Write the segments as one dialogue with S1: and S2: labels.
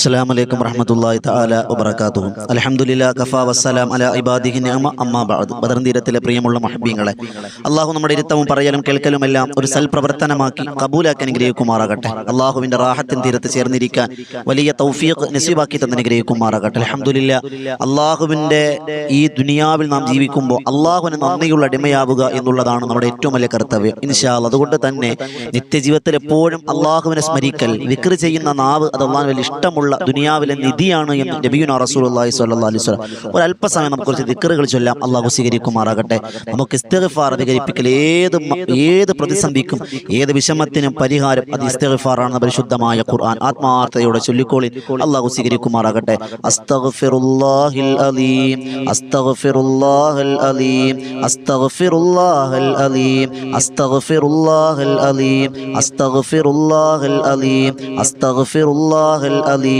S1: അസ്സാം വലൈക്കും വറഹമത്തല്ലാഹി തആല വബറകാതുഹു. അൽഹംദുലില്ലാ കഫാ വസ്സലാം അലാ ഇബാദിഹി നിഅമ. അമ്മാ ബഅദ്. ബദർ പ്രിയമുള്ള മഹബീങ്ങളെ അള്ളാഹു നമ്മുടെ ഇരുത്തവും പറയലും കേൾക്കലും എല്ലാം ഒരു സൽപ്രവർത്തനമാക്കി കബൂലാക്കി അനുഗ്രഹിക്കുമാറാകട്ടെ. അള്ളാഹുവിന്റെ റാഹത്തിൻ തീരത്ത് ചേർന്നിരിക്കാൻ വലിയ തൗഫീഖ് നസീബാക്കി തന്നെ അനുഗ്രഹിക്കുമാറാകട്ടെ. അൽഹംദുലില്ലാ അള്ളാഹുവിന്റെ ഈ ദുനിയാവിൽ നാം ജീവിക്കുമ്പോൾ അള്ളാഹുവിന് നന്ദിയുള്ള അടിമയാവുക എന്നുള്ളതാണ് നമ്മുടെ ഏറ്റവും വലിയ കർത്തവ്യം. ഇൻഷാ. അതുകൊണ്ട് തന്നെ നിത്യജീവിതത്തിൽ എപ്പോഴും അള്ളാഹുവിനെ സ്മരിക്കൽ വിക്ർ ചെയ്യുന്ന നാവ് അത് അള്ളാഹു വലിയ ഇഷ്ടമുള്ള ദുനിയാവിലെ നിധിയാണ് എന്ന് നബിയുന റസൂലുള്ളാഹി സ്വല്ലല്ലാഹു അലൈഹി വസല്ലം. ഒരല്പസമയം നമുക്ക് കുറച്ച് ദിക്കറുകൾ ചൊല്ലാം. അള്ളാഹു സ്വീകരിക്കുമാറാകട്ടെ. നമുക്ക് ഇസ്തിഗ്ഫാർ അധികരിപ്പിക്കൽ ഏത് ഏത് പ്രതിസന്ധിക്കും ഏത് വിഷമത്തിനും പരിഹാരം അത് ഇസ്തിഗ്ഫാറാണ് പരിശുദ്ധമായ ഖുർആൻ. ആത്മാർത്ഥതയോടെ ചൊല്ലിക്കോളി അള്ളാഹു സ്വീകരിക്കുമാറാകട്ടെ. അസ്തഗ്ഫിറുല്ലാഹിൽ അലീം. അസ്തഗ്ഫിറുല്ലാഹിൽ അലീം. അസ്തഗ്ഫിറുല്ലാഹിൽ അലീം. അസ്തഗ്ഫിറുല്ലാഹിൽ അലീം. അസ്തഗ്ഫിറുല്ലാഹിൽ അലീം. അസ്തഗ്ഫിറുല്ലാഹിൽ അലീം.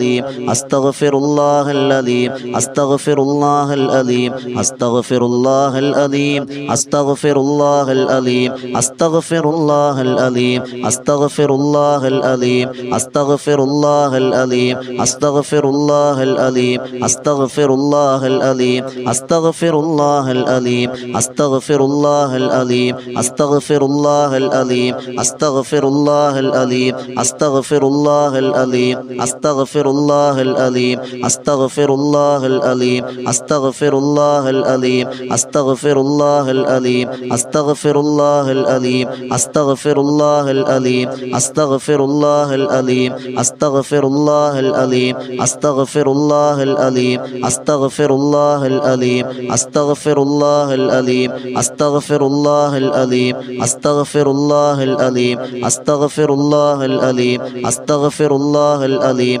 S1: الأليم أستغفر الله الأليم أستغفر الله الأليم أستغفر الله الأليم أستغفر الله الأليم أستغفر الله الأليم أستغفر الله الأليم أستغفر الله الأليم أستغفر الله الأليم أستغفر الله الأليم أستغفر الله الأليم أستغفر الله الأليم أستغفر الله الأليم أستغفر الله الأليم أستغفر الله الأليم أستغفر الله الأليم أستغفر الله الأليم أستغفر الله الأليم أستغفر الله الأليم أستغفر الله الأليم أستغفر الله الأليم أستغفر الله الأليم أستغفر الله الأليم أستغفر الله الأليم أستغفر الله الأليم أستغفر الله الأليم أستغفر الله الأليم أستغفر الله الأليم أستغفر الله الأليم أستغفر الله الأليم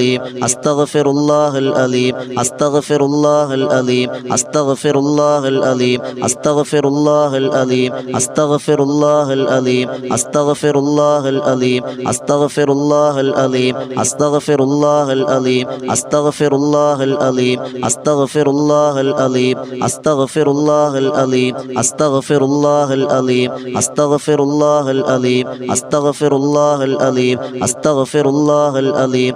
S1: الأليم أستغفر الله الأليم أستغفر الله الأليم أستغفر الله الأليم أستغفر الله الأليم أستغفر الله الأليم أستغفر الله الأليم أستغفر الله الأليم أستغفر الله الأليم أستغفر الله الأليم أستغفر الله الأليم أستغفر الله الأليم أستغفر الله الأليم أستغفر الله الأليم أستغفر الله الأليم أستغفر الله العظيم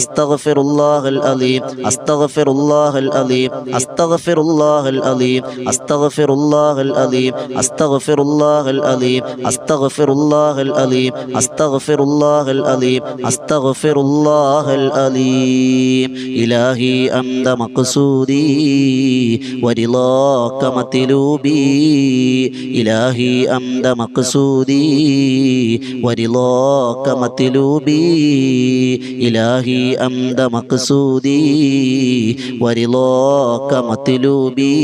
S1: അസ്തഗ്ഫിറുല്ലാഹൽ അലീം അസ്തഗ്ഫിറുല്ലാഹൽ അലീം അസ്തഗ്ഫിറുല്ലാഹൽ അലീം അസ്തഗ്ഫിറുല്ലാഹൽ അലീം അസ്തഗ്ഫിറുല്ലാഹൽ അലീം അസ്തഗ്ഫിറുല്ലാഹൽ അലീം അസ്തഗ്ഫിറുല്ലാഹൽ അലീം അസ്തഗ്ഫിറുല്ലാഹൽ അലീം ഇലാഹി അന്ത മഖ്സൂദി ورضاك مطلوبي إلهي أنت مقصودي ورضاك مطلوبي إلهي أنت مقصودي ورضاك مطلوبي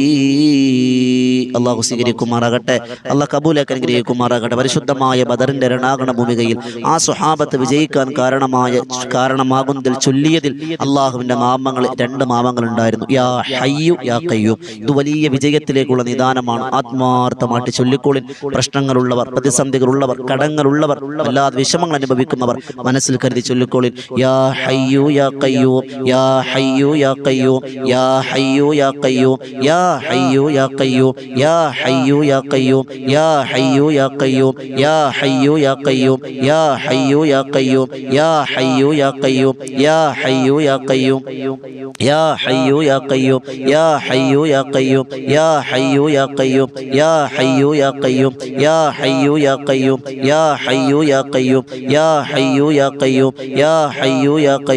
S1: അള്ളാഹു സ്വീകരിക്കുമാറാകട്ടെ അള്ളാഹ് കബൂലാക്കാൻ അനുഗ്രഹിക്കുമാറാകട്ടെ പരിശുദ്ധമായ ബദറിന്റെ രണാകണ ഭൂമികയിൽ ആ സുഹാബത്ത് വിജയിക്കാൻ കാരണമായ കാരണമാകുന്നതിൽ ചൊല്ലിയതിൽ അള്ളാഹുവിന്റെ നാമങ്ങൾ രണ്ട് നാമങ്ങൾ ഉണ്ടായിരുന്നു യാ ഹയ്യു യാ കയ്യൂം ഇത് വലിയ വിജയത്തിലേക്കുള്ള നിദാനമാണ് ആത്മാർത്ഥമായിട്ട് ചൊല്ലിക്കോളിൻ പ്രശ്നങ്ങളുള്ളവർ പ്രതിസന്ധികളുള്ളവർ കടങ്ങളുള്ളവർ വല്ലാതെ വിഷമങ്ങൾ അനുഭവിക്കുന്നവർ മനസ്സിൽ കരുതി ചൊല്ലിക്കോളിൻ യാ ഹയ്യു ഹയ്യു യാ ഖയ്യൂം യാ ഹയ്യു യാ ഖയ്യൂം യാ ഹയ്യു യാ ഖയ്യൂം യാ ഹയ്യു യാ ഖയ്യൂം യാ ഹയ്യു യാ ഖയ്യൂം യാ ഹയ്യു യാ ഖയ്യൂം യാ ഹയ്യു യാ ഖയ്യൂം യാ ഹയ്യു യാ ഖയ്യൂം യാ ഹയ്യു യാ ഖയ്യൂം യാ ഹയ്യു യാ ഖയ്യൂം യാ ഹയ്യു യാ ഖയ്യൂം യാ ഹയ്യു യാ ഖയ്യൂം യാ ഹയ്യു യാ ഖയ്യൂം യാ ഹയ്യു യാ ഖയ്യൂം യാ ഹയ്യു യാ ഖയ്യൂം യാ ഹയ്യു യാ ഖയ്യൂം യാ ഹയ്യു യാ ഖയ്യൂം യാ ഹയ്യു യാ ഖയ്യൂം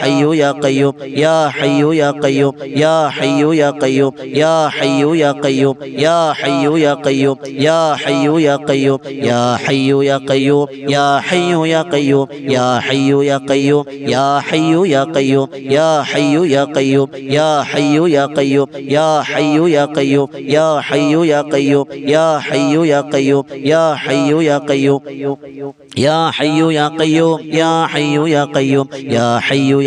S1: ഹയ്യു യാ ഖയ്യൂം യാ ഹയ്യു യാ ഖയ്യൂം യാ ഹയ്യു യാ ഖയ്യൂം യാ ഹയ്യു യാ ഖയ്യൂം യാ ഹയ്യു യാ ഖയ്യൂം യാ ഹയ്യു യാ ഖയ്യൂം യാ ഹയ്യു യാ ഖയ്യൂം യാ ഹയ്യു യാ ഖയ്യൂം യാ ഹയ്യു യാ ഖയ്യൂം യാ ഹയ്യു യാ ഖയ്യൂം യാ ഹയ്യു യാ ഖയ്യൂം യാ ഹയ്യു യാ ഖയ്യൂം യാ ഹയ്യു യാ ഖയ്യൂം യാ ഹയ്യു യാ ഖയ്യൂം യാ ഹയ്യു യാ ഖയ്യൂം യാ ഹയ്യു യാ ഖയ്യൂം യാ ഹയ്യു യാ ഖയ്യൂം യാ ഹയ്യു യാ ഖയ്യൂം യാ ഹയ്യു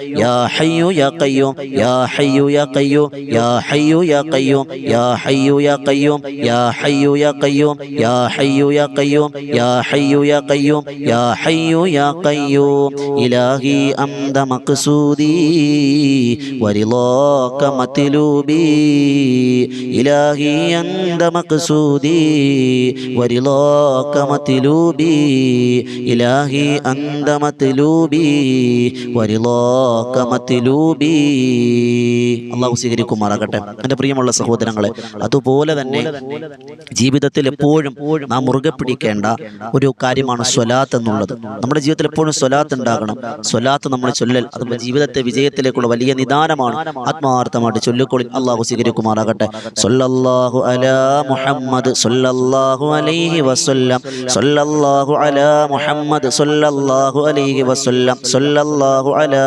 S1: يا حي يا قيوم يا حي يا قيوم يا حي يا قيوم يا حي يا قيوم يا حي يا قيوم يا حي يا قيوم يا حي يا قيوم يا حي يا قيوم إلهي أنت مقصودي ورضاك مطلوبي إلهي أنت مقصودي ورضاك مطلوبي إلهي أنت مطلوبي ورضاك مطلوبي അള്ളാഹു സ്വീകരിക്കുമാറാകട്ടെ. എന്റെ പ്രിയമുള്ള സഹോദരങ്ങളെ അതുപോലെ തന്നെ ജീവിതത്തിൽ എപ്പോഴും നാം മുറുകെ പിടിക്കേണ്ട ഒരു കാര്യമാണ് സ്വലാത്ത് എന്നുള്ളത്. നമ്മുടെ ജീവിതത്തിൽ എപ്പോഴും സ്വലാത്ത് ഉണ്ടാകണം. സ്വലാത്ത് നമ്മൾ ചൊല്ലൽ അത് ജീവിതത്തെ വിജയത്തിലേക്കുള്ള വലിയ നിദാനമാണ്. ആത്മാർത്ഥമായിട്ട് ചൊല്ലിക്കൊള്ളി അള്ളാഹു സ്വീകരിക്കുമാറാകട്ടെ. സൊല്ലല്ലാഹു അല മുഹമ്മദ് സൊല്ലാഹു അലൈഹി വസ്ല്ലാം. സൊല്ലാഹു അല മുഹമ്മദ് സൊല്ലല്ലാഹു അലൈഹി വസല്ലം. സൊല്ലല്ലാഹു അലാ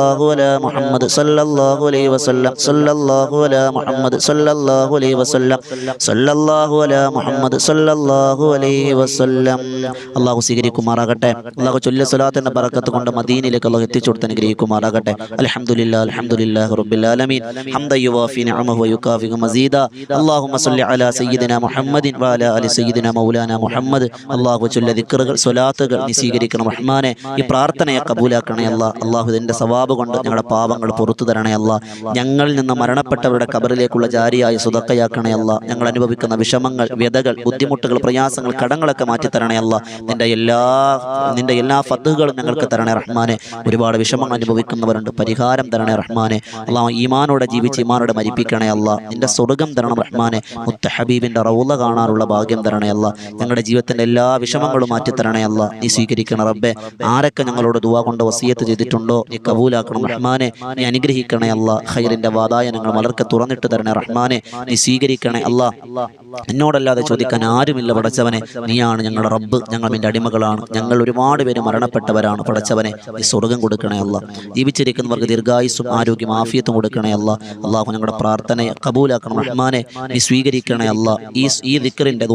S1: അലാ മുഹമ്മദ് അലൈഹി വസല്ലം അലാ മുഹമ്മദ് അലൈഹി വസല്ലം അലാ മുഹമ്മദ് അലൈഹി വസല്ലം അള്ളാഹു സ്വീകരിക്കുമാറാകട്ടെ. അള്ളാഹു ചൊല്ല സ്വലാത്തിന്റെ പറക്കത്ത് കൊണ്ട് മദീനിലേക്ക് അള്ളാഹു എത്തിച്ചു കൊടുത്ത് അനുഗ്രഹിക്കുമാറാകട്ടെ. അലഹമുല്ലാ റബ്ബിൽ ആലമീൻ. മസീദ. അല്ലാഹുമ്മ സല്ലി അലാ മുഹമ്മദിൻ മുഹമ്മദ്. ദിക്റുകൾ ഈ പ്രാർത്ഥനയെ കബൂലാക്കണേ അള്ളാഹു ഇതിന്റെ കൊണ്ട് ഞങ്ങളുടെ പാപങ്ങൾ പുറത്തു തരണേ അല്ല. ഞങ്ങളിൽ നിന്ന് മരണപ്പെട്ടവരുടെ കബറിലേക്കുള്ള ജാരിയായി സുതക്കയാക്കണേ അല്ല. ഞങ്ങൾ അനുഭവിക്കുന്ന വിഷമങ്ങൾ വ്യതകൾ ബുദ്ധിമുട്ടുകൾ പ്രയാസങ്ങൾ കടങ്ങളൊക്കെ മാറ്റി തരണേ അല്ല. നിന്റെ എല്ലാ നിന്റെ എല്ലാ ഫത്തുകളും ഞങ്ങൾക്ക് തരണേ റഹ്മാനെ. ഒരുപാട് വിഷമങ്ങൾ അനുഭവിക്കുന്നവരുണ്ട്. പരിഹാരം തരണേ റഹ്മാനെ. അല്ല ഈമാനോടെ ജീവിച്ച് ഈമാനോടെ മരിപ്പിക്കണേ അല്ല. നിന്റെ സ്വർഗം തരണം റഹ്മാനെ. മുത്ത ഹബീബിന്റെ റൗല കാണാറുള്ള ഭാഗ്യം തരണേ അല്ല. ഞങ്ങളുടെ ജീവിതത്തിന്റെ എല്ലാ വിഷമങ്ങളും മാറ്റി തരണേ അല്ല. നീ സ്വീകരിക്കണം റബ്ബെ. ആരൊക്കെ ഞങ്ങളോട് ദുവാ കൊണ്ട് വസീയത്ത് ചെയ്തിട്ടുണ്ടോ നീ കബൂല കബൂലാക്കണം റഹ്മാനെ നീ അനുഗ്രഹിക്കണേ അല്ല ഹൈറിന്റെ വാതായനങ്ങൾ വളർക്കെ തുറന്നിട്ട് തരണേ റഹ്മാനെ നീ സ്വീകരിക്കണേ അല്ല എന്നോടല്ലാതെ ചോദിക്കാൻ ആരുമില്ല പടച്ചവനെ. നീയാണ് ഞങ്ങളുടെ റബ്ബ്. ഞങ്ങൾ നിന്റെ അടിമകളാണ്. ഞങ്ങൾ ഒരുപാട് പേര് മരണപ്പെട്ടവരാണ് പടച്ചവനെ. നീ സ്വർഗം കൊടുക്കണേ അല്ല ജീവിച്ചിരിക്കുന്നവർക്ക് ദീർഘായുസും ആരോഗ്യം ആഫിയത്തും കൊടുക്കണേ അല്ല അള്ളാഹു ഞങ്ങളുടെ പ്രാർത്ഥനയെ കബൂലാക്കണം. റഹ്മാനെ നീ സ്വീകരിക്കണേ അല്ല ഈ ഈ ദിക്കറിന്റെ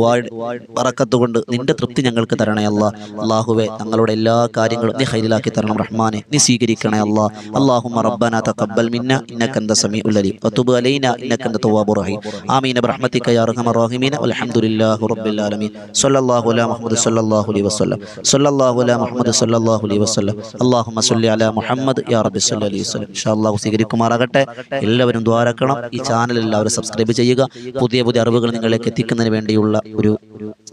S1: പറക്കത്തുകൊണ്ട് നിന്റെ തൃപ്തി ഞങ്ങൾക്ക് തരണേ അല്ല അള്ളാഹുവെ ഞങ്ങളുടെ എല്ലാ കാര്യങ്ങളും നീ ഹൈലാക്കി തരണം റഹ്മാനെ നീ സ്വീകരിക്കണേ അല്ല اللهم ربنا تقبل منا انك انت السميع العليم وتب علينا انك انت التواب الرحيم امين برحمتك يا ارحم الراحمين والحمد لله رب العالمين صلى الله على محمد صلى الله عليه وسلم صلى الله على محمد صلى الله عليه وسلم اللهم صل على محمد يا رب صلى الله عليه وسلم ഇൻഷാ അല്ലാഹു സ്വീകരിക്കുമാറാകട്ടെ എല്ലാവരും ദ്വാരക്കണം ഈ ചാനൽ എല്ലാവരും സബ്സ്ക്രൈബ് ചെയ്യുക പുതിയ പുതിയ അറിവുകൾ നിങ്ങളിലേക്ക് എത്തിക്കുന്നതിന് വേണ്ടിയുള്ള ഒരു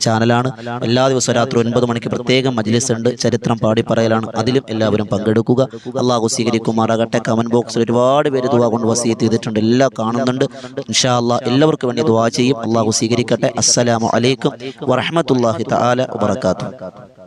S1: ചാനലാണ് എല്ലാ ദിവസവും രാത്രി ഒൻപത് മണിക്ക് പ്രത്യേകം മജ്ലിസ് ഉണ്ട് ചരിത്രം പാടി പറയലാണ് അതിലും എല്ലാവരും പങ്കെടുക്കുക അള്ളാഹു സ്വീകരിക്കുമാറാകട്ടെ കമന്റ് ബോക്സിൽ ഒരുപാട് പേര് ദുവാ കൊണ്ട് വസീത്ത് ചെയ്തിട്ടുണ്ട്. എല്ലാം കാണുന്നുണ്ട്. ഇൻഷാ എല്ലാവർക്കും വേണ്ടി ദുവാ ചെയ്യും. അള്ളാഹു സ്വീകരിക്കട്ടെ. അസ്സലാമു അലൈക്കും വറഹ്മത്തുള്ളാഹി തആല വബറകാതുഹു.